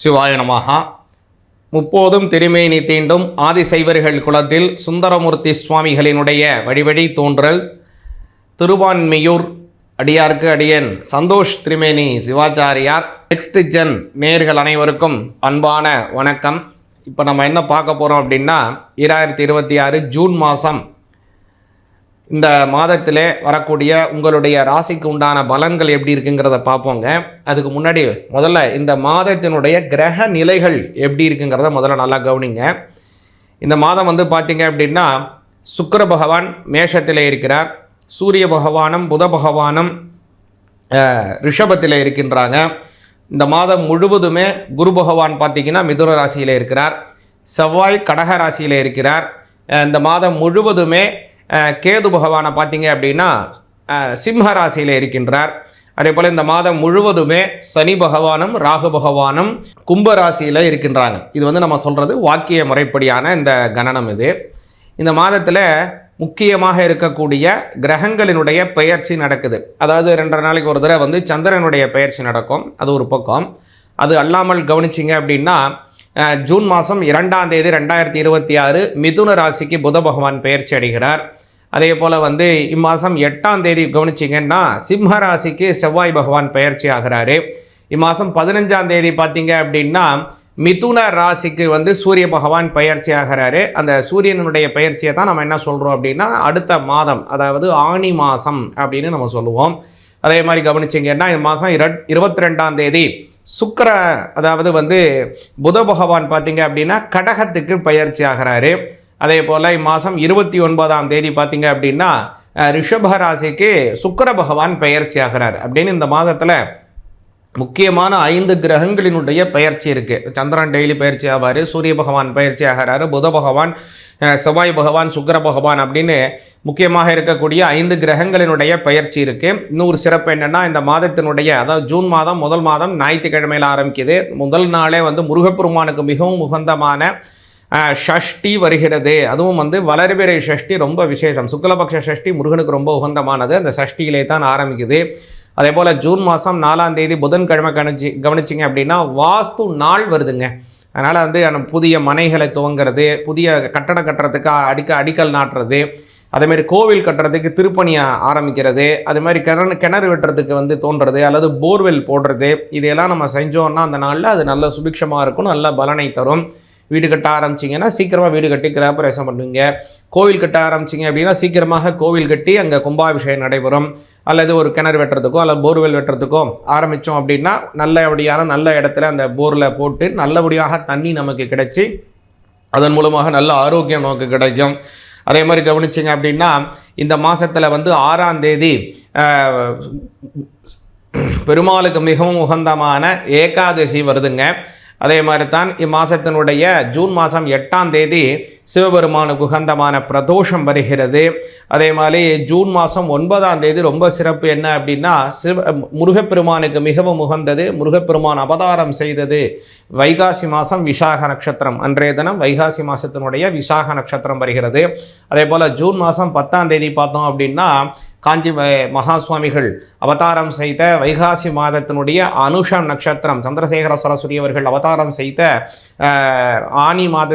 சிவாய நமகா முப்போதும் திருமேனி தீண்டும் ஆதிசைவர்கள் குலத்தில் சுந்தரமூர்த்தி சுவாமிகளினுடைய வழிவழி தோன்றல். திருவான்மையூர் அடியார்க்கு அடியன் சந்தோஷ் திரிமேனி சிவாச்சாரியார். நெக்ஸ்ட் ஜென் நேர்கள் அனைவருக்கும் அன்பான வணக்கம். இப்போ நம்ம என்ன பார்க்க போகிறோம் அப்படின்னா இரண்டாயிரத்தி இருபத்தி ஆறு ஜூன் மாதம் இந்த மாதத்திலே வரக்கூடிய உங்களுடைய ராசிக்கு உண்டான பலன்கள் எப்படி இருக்குங்கிறத பார்ப்போங்க. அதுக்கு முன்னாடி முதல்ல இந்த மாதத்தினுடைய கிரக நிலைகள் எப்படி இருக்குங்கிறத முதல்ல நல்லா கவனிங்க. இந்த மாதம் வந்து பார்த்தீங்க அப்படின்னா சுக்கர பகவான் மேஷத்தில் இருக்கிறார். சூரிய பகவானும் புத பகவானும் ரிஷபத்தில் இருக்கின்றாங்க. இந்த மாதம் முழுவதுமே குரு பகவான் பார்த்தீங்கன்னா மிதுன ராசியில் இருக்கிறார். செவ்வாய் கடக ராசியில் இருக்கிறார். இந்த மாதம் முழுவதுமே கேது பகவானை பார்த்தீங்க அப்படின்னா சிம்ம ராசியில் இருக்கின்றார். அதே போல் இந்த மாதம் முழுவதுமே சனி பகவானும் ராகு பகவானும் கும்ப ராசியில் இருக்கின்றாங்க. இது வந்து நம்ம சொல்கிறது வாக்கிய முறைப்படியான இந்த கணனம் இது. இந்த மாதத்தில் முக்கியமாக இருக்கக்கூடிய கிரகங்களினுடைய பெயர்ச்சி நடக்குது. அதாவது ரெண்டரை நாளைக்கு ஒரு தடவை வந்து சந்திரனுடைய பெயர்ச்சி நடக்கும். அது ஒரு பக்கம். அது அல்லாமல் கவனிச்சிங்க அப்படின்னா ஜூன் மாதம் இரண்டாம் தேதி ரெண்டாயிரத்தி இருபத்தி ஆறு மிதுன ராசிக்கு புத பகவான் பெயர்ச்சி அடைகிறார். அதே போல் வந்து இம்மாதம் எட்டாம் தேதி கவனிச்சிங்கன்னா சிம்ம ராசிக்கு செவ்வாய் பகவான் பயிற்சி ஆகிறாரு. இம்மாதம் பதினஞ்சாம் தேதி பார்த்தீங்க அப்படின்னா மிதுன ராசிக்கு வந்து சூரிய பகவான் பயிற்சி ஆகிறாரு. அந்த சூரியனுடைய பயிற்சியை தான் நம்ம என்ன சொல்கிறோம் அப்படின்னா அடுத்த மாதம் அதாவது ஆணி மாதம் அப்படின்னு நம்ம சொல்லுவோம். அதே மாதிரி கவனிச்சிங்கன்னா இந்த மாதம் இரட் இருபத்தி ரெண்டாம் தேதி சுக்கர அதாவது வந்து புத பகவான் பார்த்தீங்க அப்படின்னா கடகத்துக்கு பயிற்சி ஆகிறாரு. அதே போல் இம்மாதம் இருபத்தி ஒன்பதாம் தேதி பார்த்தீங்க அப்படின்னா ரிஷபராசிக்கு ரிஷப ராசிக்கு பகவான் பெயர்ச்சி ஆகிறார். அப்படின்னு இந்த மாதத்தில் முக்கியமான ஐந்து கிரகங்களினுடைய பயிற்சி இருக்குது சந்திரன் டெய்லி பயிற்சி ஆவார் சூரிய பகவான் பயிற்சி ஆகிறாரு புத பகவான் செவ்வாய் பகவான் சுக்கர பகவான் அப்படின்னு முக்கியமாக இருக்கக்கூடிய ஐந்து கிரகங்களினுடைய பயிற்சி இருக்குது இன்னொரு சிறப்பு என்னென்னா இந்த மாதத்தினுடைய அதாவது ஜூன் மாதம் முதல் மாதம் ஞாயிற்றுக்கிழமையில் ஆரம்பிக்குது. முதல் நாளே வந்து முருகப்பெருமானுக்கு மிகவும் உகந்தமான ஷஷ்டி வருகிறது. அதுவும் வந்து வளர்பிறை ஷஷ்டி ரொம்ப விசேஷம். சுக்லபக்ஷ ஷஷ்டி முருகனுக்கு ரொம்ப உகந்தமானது. அந்த ஷஷ்டியிலே தான் ஆரம்பிக்குது. அதே போல் ஜூன் மாதம் நாலாம் தேதி புதன்கிழமை கணிச்சு கவனிச்சிங்க அப்படின்னா வாஸ்து நாள் வருதுங்க. அதனால் வந்து அந்த புதிய மனைகளை துவங்கிறது புதிய கட்டடம் கட்டுறதுக்கு அடிக்க அடிக்கல் நாட்டுறது அதேமாரி கோவில் கட்டுறதுக்கு திருப்பணியை ஆரம்பிக்கிறது அது மாதிரி கிணறு கிணறு வெட்டுறதுக்கு வந்து தோன்றது அல்லது போர்வெல் போடுறது இதையெல்லாம் நம்ம செஞ்சோன்னா அந்த நாளில் அது நல்ல சுபிக்ஷமாக இருக்கும் நல்ல பலனை தரும். வீடு கட்ட ஆரம்பிச்சிங்கன்னா சீக்கிரமாக வீடு கட்டி கிராபரேசம் பண்ணுவீங்க கோவில் கட்ட ஆரம்பிச்சிங்க அப்படின்னா சீக்கிரமாக கோவில் கட்டி அங்கே கும்பாபிஷேகம் நடைபெறும். அல்லது ஒரு கிணறு வெட்டுறதுக்கோ அல்லது போர்வெல் வெட்டுறதுக்கோ ஆரம்பித்தோம் அப்படின்னா நல்லபடியான நல்ல இடத்துல அந்த போரில் போட்டு நல்லபடியாக தண்ணி நமக்கு கிடைச்சி அதன் மூலமாக நல்ல ஆரோக்கியம் நமக்கு கிடைக்கும். அதே மாதிரி கவனிச்சிங்க அப்படின்னா இந்த மாதத்தில் வந்து ஆறாம் தேதி பெருமாளுக்கு மிகவும் உகந்தமான ஏகாதசி வருதுங்க. அதே மாதிரி தான் இம்மாதத்தினுடைய ஜூன் மாதம் எட்டாம் தேதி சிவபெருமானுக்கு உகந்தமான பிரதோஷம் வருகிறது. அதே மாதிரி ஜூன் மாதம் ஒன்பதாம் தேதி ரொம்ப சிறப்பு என்ன அப்படின்னா சிவ முருகப்பெருமானுக்கு மிகவும் உகந்தது முருகப்பெருமான் அவதாரம் செய்தது வைகாசி மாதம் விசாக நட்சத்திரம். அன்றைய தினம் வைகாசி மாதத்தினுடைய விசாக நட்சத்திரம் வருகிறது. அதே போல் ஜூன் மாதம் பத்தாம் தேதி பார்த்தோம் அப்படின்னா காஞ்சி வ- மகா சுவாமிகள் அவதாரம் செய்த வைகாசி மாதத்தினுடைய அனுஷம் நட்சத்திரம் சந்திரசேகர சரஸ்வதி அவர்கள் அவதாரம் செய்த ஆனி மாத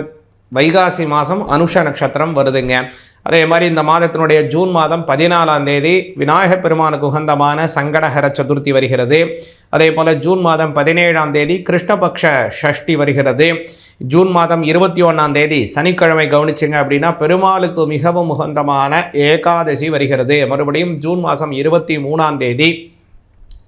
வைகாசி மாதம் அனுஷ நட்சத்திரம் வருதுங்க. அதே மாதிரி இந்த மாதத்தினுடைய ஜூன் மாதம் பதினாலாம் தேதி விநாயகப் பெருமானுக்கு உகந்தமான சங்கடஹர சதுர்த்தி வருகிறது. அதே போல் ஜூன் மாதம் பதினேழாம் தேதி கிருஷ்ணபக்ஷ ஷஷ்டி வருகிறது. ஜூன் மாதம் இருபத்தி ஒன்றாம் தேதி சனிக்கிழமை கவனிச்சிங்க அப்படின்னா பெருமாளுக்கு மிகவும் உகந்தமான ஏகாதசி வருகிறது. மறுபடியும் ஜூன் மாதம் இருபத்தி மூணாம் தேதி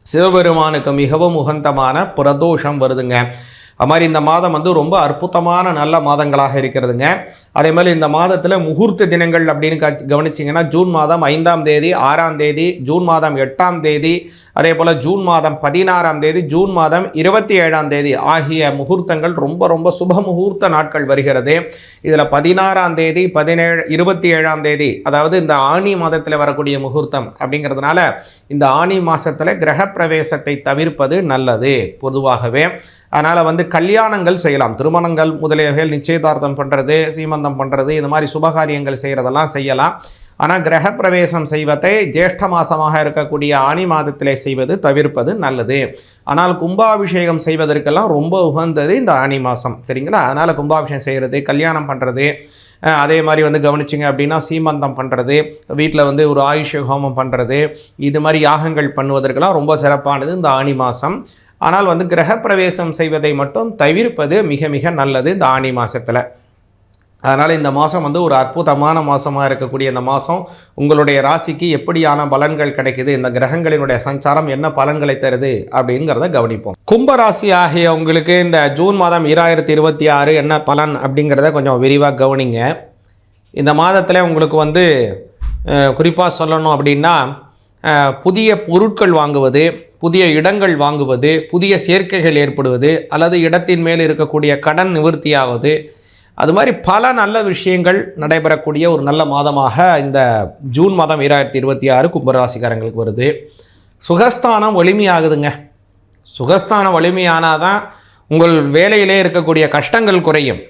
சிவபெருமானுக்கு மிகவும் உகந்தமான பிரதோஷம் வருதுங்க. அது மாதிரி இந்த மாதம் வந்து ரொம்ப அற்புதமான நல்ல மாதங்களாக இருக்கிறதுங்க. அதே மாதிரி இந்த மாதத்தில் முகூர்த்த தினங்கள் அப்படின்னு கவனிச்சிங்கன்னா ஜூன் மாதம் ஐந்தாம் தேதி ஆறாம் தேதி ஜூன் மாதம் எட்டாம் தேதி அதே போல் ஜூன் மாதம் பதினாறாம் தேதி ஜூன் மாதம் இருபத்தி ஏழாம் தேதி ஆகிய முகூர்த்தங்கள் ரொம்ப ரொம்ப சுப முகூர்த்த நாட்கள் வருகிறது. இதில் பதினாறாம் தேதி பதினேழு இருபத்தி ஏழாம் தேதி அதாவது இந்த ஆணி மாதத்தில் வரக்கூடிய முகூர்த்தம் அப்படிங்கிறதுனால இந்த ஆணி மாதத்தில் கிரகப்பிரவேசத்தை தவிர்ப்பது நல்லது பொதுவாகவே. அதனால் வந்து கல்யாணங்கள் செய்யலாம். திருமணங்கள் முதலியவைகள் நிச்சயதார்த்தம் பண்ணுறது சீமந்தம் பண்ணுறது இந்த மாதிரி சுபகாரியங்கள் செய்கிறதெல்லாம் செய்யலாம். ஆனால் கிரகப்பிரவேசம் செய்வதை ஜேஷ்ட மாசமாக இருக்கக்கூடிய ஆனி மாதத்திலே செய்வது தவிர்ப்பது நல்லது. ஆனால் கும்பாபிஷேகம் செய்வதற்கெல்லாம் ரொம்ப உகந்தது இந்த ஆனி மாதம் சரிங்களா? அதனால் கும்பாபிஷேகம் செய்கிறது கல்யாணம் பண்ணுறது அதே மாதிரி வந்து கவனிச்சிங்க அப்படின்னா சீமந்தம் பண்ணுறது வீட்டில் வந்து ஒரு ஆயுஷ ஹோமம் பண்ணுறது இது மாதிரி யாகங்கள் பண்ணுவதற்கெல்லாம் ரொம்ப சிறப்பானது இந்த ஆனி மாதம் ஆனால் வந்து கிரகப்பிரவேசம் செய்வதை மட்டும் தவிர்ப்பது மிக மிக நல்லது இந்த ஆனி மாதத்தில் அதனால் இந்த மாதம் வந்து ஒரு அற்புதமான மாதமாக இருக்கக்கூடிய இந்த மாதம் உங்களுடைய ராசிக்கு எப்படியான பலன்கள் கிடைக்குது இந்த கிரகங்களினுடைய சஞ்சாரம் என்ன பலன்களை தருது அப்படிங்கிறத கவனிப்போம். கும்பராசி ஆகிய உங்களுக்கு இந்த ஜூன் மாதம் ஈராயிரத்தி இருபத்தி ஆறு என்ன பலன் அப்படிங்கிறத கொஞ்சம் விரிவாக கவனிங்க. இந்த மாதத்தில் உங்களுக்கு வந்து குறிப்பாக சொல்லணும் அப்படின்னா புதிய பொருட்கள் வாங்குவது புதிய இடங்கள் வாங்குவது புதிய சேர்க்கைகள் ஏற்படுவது அல்லது இடத்தின் மேல் இருக்கக்கூடிய கடன் நிவர்த்தியாவது அது மாதிரி பல நல்ல விஷயங்கள் நடைபெறக்கூடிய ஒரு நல்ல மாதமாக இந்த ஜூன் மாதம் ஈராயிரத்தி இருபத்தி ஆறு கும்பராசிக்காரங்களுக்கு வருது. சுகஸ்தானம் வலிமையாகுதுங்க. சுகஸ்தானம் வலிமையானால் தான் உங்கள் வேலையிலே இருக்கக்கூடிய கஷ்டங்கள் குறையும்.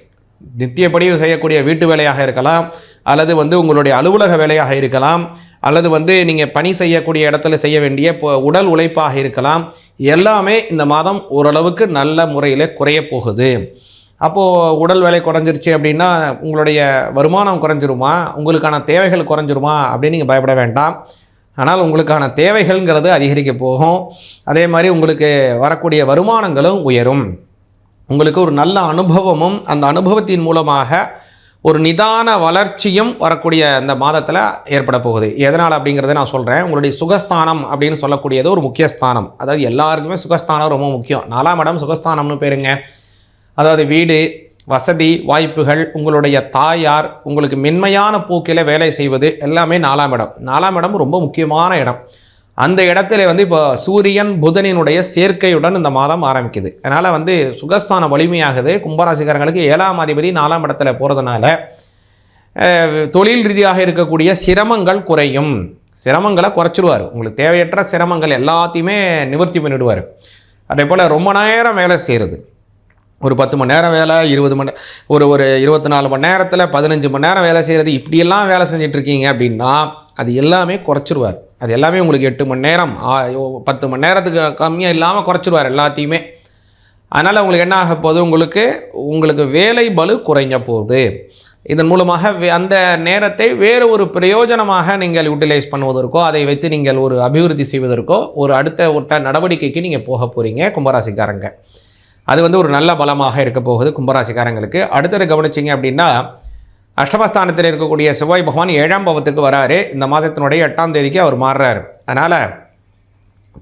நித்தியப்படி செய்யக்கூடிய வீட்டு வேலையாக இருக்கலாம் அல்லது வந்து உங்களுடைய அலுவலக வேலையாக இருக்கலாம் அல்லது வந்து நீங்கள் பணி செய்யக்கூடிய இடத்துல செய்ய வேண்டிய உடல் உழைப்பாக இருக்கலாம். எல்லாமே இந்த மாதம் ஓரளவுக்கு நல்ல முறையில் குறைய போகுது. அப்போது உடல் வேலை குறைஞ்சிருச்சு அப்படின்னா உங்களுடைய வருமானம் குறைஞ்சிருமா? உங்களுக்கான தேவைகள் குறைஞ்சிருமா? அப்படின்னு நீங்கள் பயப்பட வேண்டாம். ஆனால் உங்களுக்கான தேவைகள்ங்கிறது அதிகரிக்க போகும். அதே மாதிரி உங்களுக்கு வரக்கூடிய வருமானங்களும் உயரும். உங்களுக்கு ஒரு நல்ல அனுபவமும் அந்த அனுபவத்தின் மூலமாக ஒரு நிதான வளர்ச்சியும் வரக்கூடிய அந்த மாதத்தில் ஏற்பட போகுது. எதனால் அப்படிங்கிறத நான் சொல்கிறேன் உங்களுடைய சுகஸ்தானம் அப்படின்னு சொல்லக்கூடியது ஒரு முக்கிய ஸ்தானம் அதாவது எல்லாருக்குமே சுகஸ்தானம் ரொம்ப முக்கியம். நாலாம் இடம் சுகஸ்தானம்னு பேருங்க. அதாவது வீடு வசதி வாய்ப்புகள் உங்களுடைய தாயார் உங்களுக்கு மென்மையான போக்கில் வேலை செய்வது எல்லாமே நாலாம் இடம். நாலாம் இடம் ரொம்ப முக்கியமான இடம். அந்த இடத்துல வந்து இப்போ சூரியன் புதனினுடைய சேர்க்கையுடன் இந்த மாதம் ஆரம்பிக்குது. அதனால் வந்து சுகஸ்தானம் வலிமையாகுது. கும்பராசிக்காரங்களுக்கு ஏழாம் அதிபதி நாலாம் இடத்துல போகிறதுனால தொழில் ரீதியாக இருக்கக்கூடிய சிரமங்கள் குறையும். சிரமங்களை குறைச்சிடுவார் உங்களுக்கு தேவையற்ற சிரமங்கள் எல்லாத்தையுமே நிவர்த்தி பண்ணிவிடுவார் அதே போல் ரொம்ப நேரம் வேலை செய்கிறது ஒரு பத்து மணி நேரம் வேலை இருபது மணி ஒரு ஒரு இருபத்தி நாலு மணி நேரத்தில் பதினஞ்சு மணி நேரம் வேலை செய்கிறது இப்படியெல்லாம் வேலை செஞ்சிட்ருக்கீங்க அப்படின்னா அது எல்லாமே குறைச்சிருவார். அது எல்லாமே உங்களுக்கு எட்டு மணி நேரம் பத்து மணி நேரத்துக்கு கம்மியாக இல்லாமல் குறைச்சிருவார் எல்லாத்தையுமே. அதனால் உங்களுக்கு என்ன ஆக போகுது? உங்களுக்கு உங்களுக்கு வேலை பலு குறைஞ்ச போகுது. இதன் மூலமாக வே- அந்த நேரத்தை வேறு ஒரு பிரயோஜனமாக நீங்கள் யூட்டிலைஸ் பண்ணுவதற்கோ அதை வைத்து நீங்கள் ஒரு அபிவிருத்தி செய்வதற்கோ ஒரு அடுத்த ஒட்ட நடவடிக்கைக்கு நீங்கள் போக போகிறீங்க கும்பராசிக்காரங்க. அது வந்து ஒரு நல்ல பலமாக இருக்க போகுது கும்பராசிக்காரங்களுக்கு. அடுத்தது கவனிச்சிங்க அப்படின்னா அஷ்டமஸ்தானத்தில் இருக்கக்கூடிய செவ்வாய் பகவான் ஏழாம் பவத்துக்கு வராரு. இந்த மாதத்தினுடைய எட்டாம் தேதிக்கு அவர் மாறுறாரு. அதனால்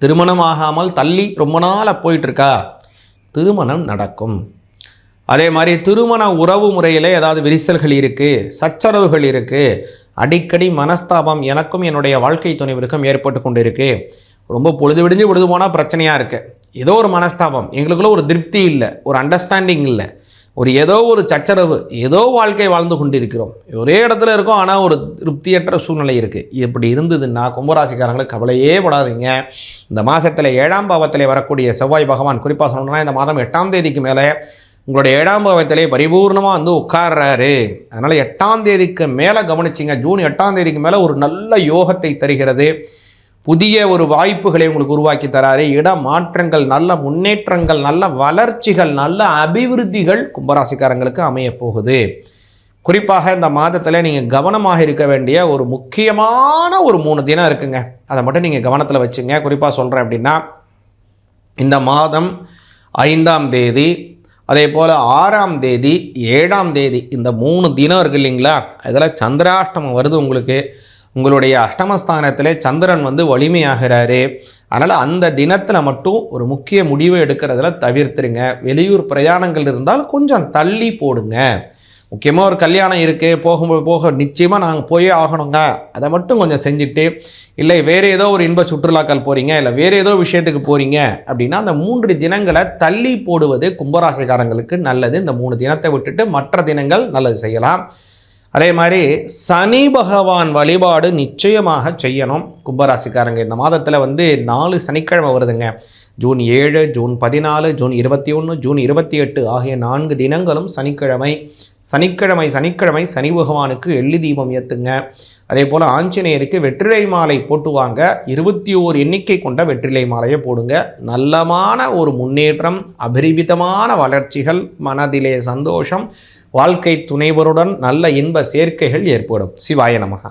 திருமணம் ஆகாமல் தள்ளி ரொம்ப நாளாக போயிட்டுருக்கா? திருமணம் நடக்கும். அதே மாதிரி திருமண உறவு முறையில் ஏதாவது விரிசல்கள் இருக்குது சச்சரவுகள் இருக்குது அடிக்கடி மனஸ்தாபம் எனக்கும் என்னுடைய வாழ்க்கை துணைவிற்கும் ஏற்பட்டு கொண்டு இருக்குது ரொம்ப பொழுது விடிஞ்சு பொழுது போனால் பிரச்சனையாக இருக்குது ஏதோ ஒரு மனஸ்தாபம். எங்களுக்குள்ள ஒரு திருப்தி இல்லை ஒரு அண்டர்ஸ்டாண்டிங் இல்லை. ஒரு ஏதோ ஒரு சச்சரவு ஏதோ வாழ்க்கை வாழ்ந்து கொண்டு இருக்கிறோம் ஒரே இடத்துல இருக்கோம் ஆனால் ஒரு திருப்தியற்ற சூழ்நிலை இருக்குது இப்படி இருந்ததுன்னா கும்பராசிக்காரங்களுக்கு கவலையே படாதீங்க. இந்த மாதத்தில் ஏழாம் பாவத்தில் வரக்கூடிய செவ்வாய் பகவான் குறிப்பாக சொல்லணும்னா இந்த மாதம் எட்டாம் தேதிக்கு மேலே உங்களுடைய ஏழாம் பாவத்திலே பரிபூர்ணமாக வந்து உட்கார்றாரு. அதனால் எட்டாம் தேதிக்கு மேலே கவனிச்சிங்க. ஜூன் எட்டாம் தேதிக்கு மேலே ஒரு நல்ல யோகத்தை தருகிறது. புதிய ஒரு வாய்ப்புகளை உங்களுக்கு உருவாக்கி தராரு. இடமாற்றங்கள் நல்ல முன்னேற்றங்கள் நல்ல வளர்ச்சிகள் நல்ல அபிவிருத்திகள் கும்பராசிக்காரங்களுக்கு அமைய போகுது. குறிப்பாக இந்த மாதத்தில் நீங்கள் கவனமாக இருக்க வேண்டிய ஒரு முக்கியமான ஒரு மூணு தினம் இருக்குங்க. அதை மட்டும் நீங்கள் கவனத்தில் வச்சுங்க. குறிப்பாக சொல்கிறேன் அப்படின்னா இந்த மாதம் ஐந்தாம் தேதி அதே போல் ஆறாம் தேதி ஏழாம் தேதி இந்த மூணு தினம் இருக்கு இல்லைங்களா? இதில் சந்திராஷ்டமம் வருது உங்களுக்கு. உங்களுடைய அஷ்டமஸ்தானத்தில் சந்திரன் வந்து வலிமையாகிறாரு. அதனால் அந்த தினத்தில் மட்டும் ஒரு முக்கிய முடிவை எடுக்கிறதுல தவிர்த்துருங்க. வெளியூர் பிரயாணங்கள் இருந்தால் கொஞ்சம் தள்ளி போடுங்க. முக்கியமாக ஒரு கல்யாணம் இருக்குது போகும்போது போக நிச்சயமாக நாங்கள் போயே ஆகணுங்க. அதை மட்டும் கொஞ்சம் செஞ்சுட்டு இல்லை வேறு ஏதோ ஒரு இன்ப சுற்றுலாக்கள் போகிறீங்க இல்லை வேறு ஏதோ விஷயத்துக்கு போகிறீங்க அப்படின்னா அந்த மூன்று தினங்களை தள்ளி போடுவது கும்பராசிக்காரங்களுக்கு நல்லது. இந்த மூணு தினத்தை விட்டுட்டு மற்ற தினங்கள் நல்லது செய்யலாம். அதே மாதிரி சனி பகவான் வழிபாடு நிச்சயமாக செய்யணும். கும்பராசிக்காரங்க இந்த மாதத்தில் வந்து நாலு சனிக்கிழமை வருதுங்க. ஜூன் ஏழு ஜூன் பதினாலு ஜூன் இருபத்தி ஒன்று ஜூன் இருபத்தி எட்டு ஆகிய நான்கு தினங்களும் சனிக்கிழமை சனிக்கிழமை சனிக்கிழமை சனி பகவானுக்கு எள்ளி தீபம் ஏற்றுங்க அதே போல் ஆஞ்சநேயருக்கு வெற்றிலை மாலை போட்டுவாங்க. இருபத்தி ஓர் எண்ணிக்கை கொண்ட வெற்றிலை மாலையை போடுங்க. நல்லமான ஒரு முன்னேற்றம் அபரிவிதமான வளர்ச்சிகள் மனதிலே சந்தோஷம் வாழ்க்கை துணைவருடன் நல்ல இன்ப சேர்க்கைகள் ஏற்படும். சிவாய நமகா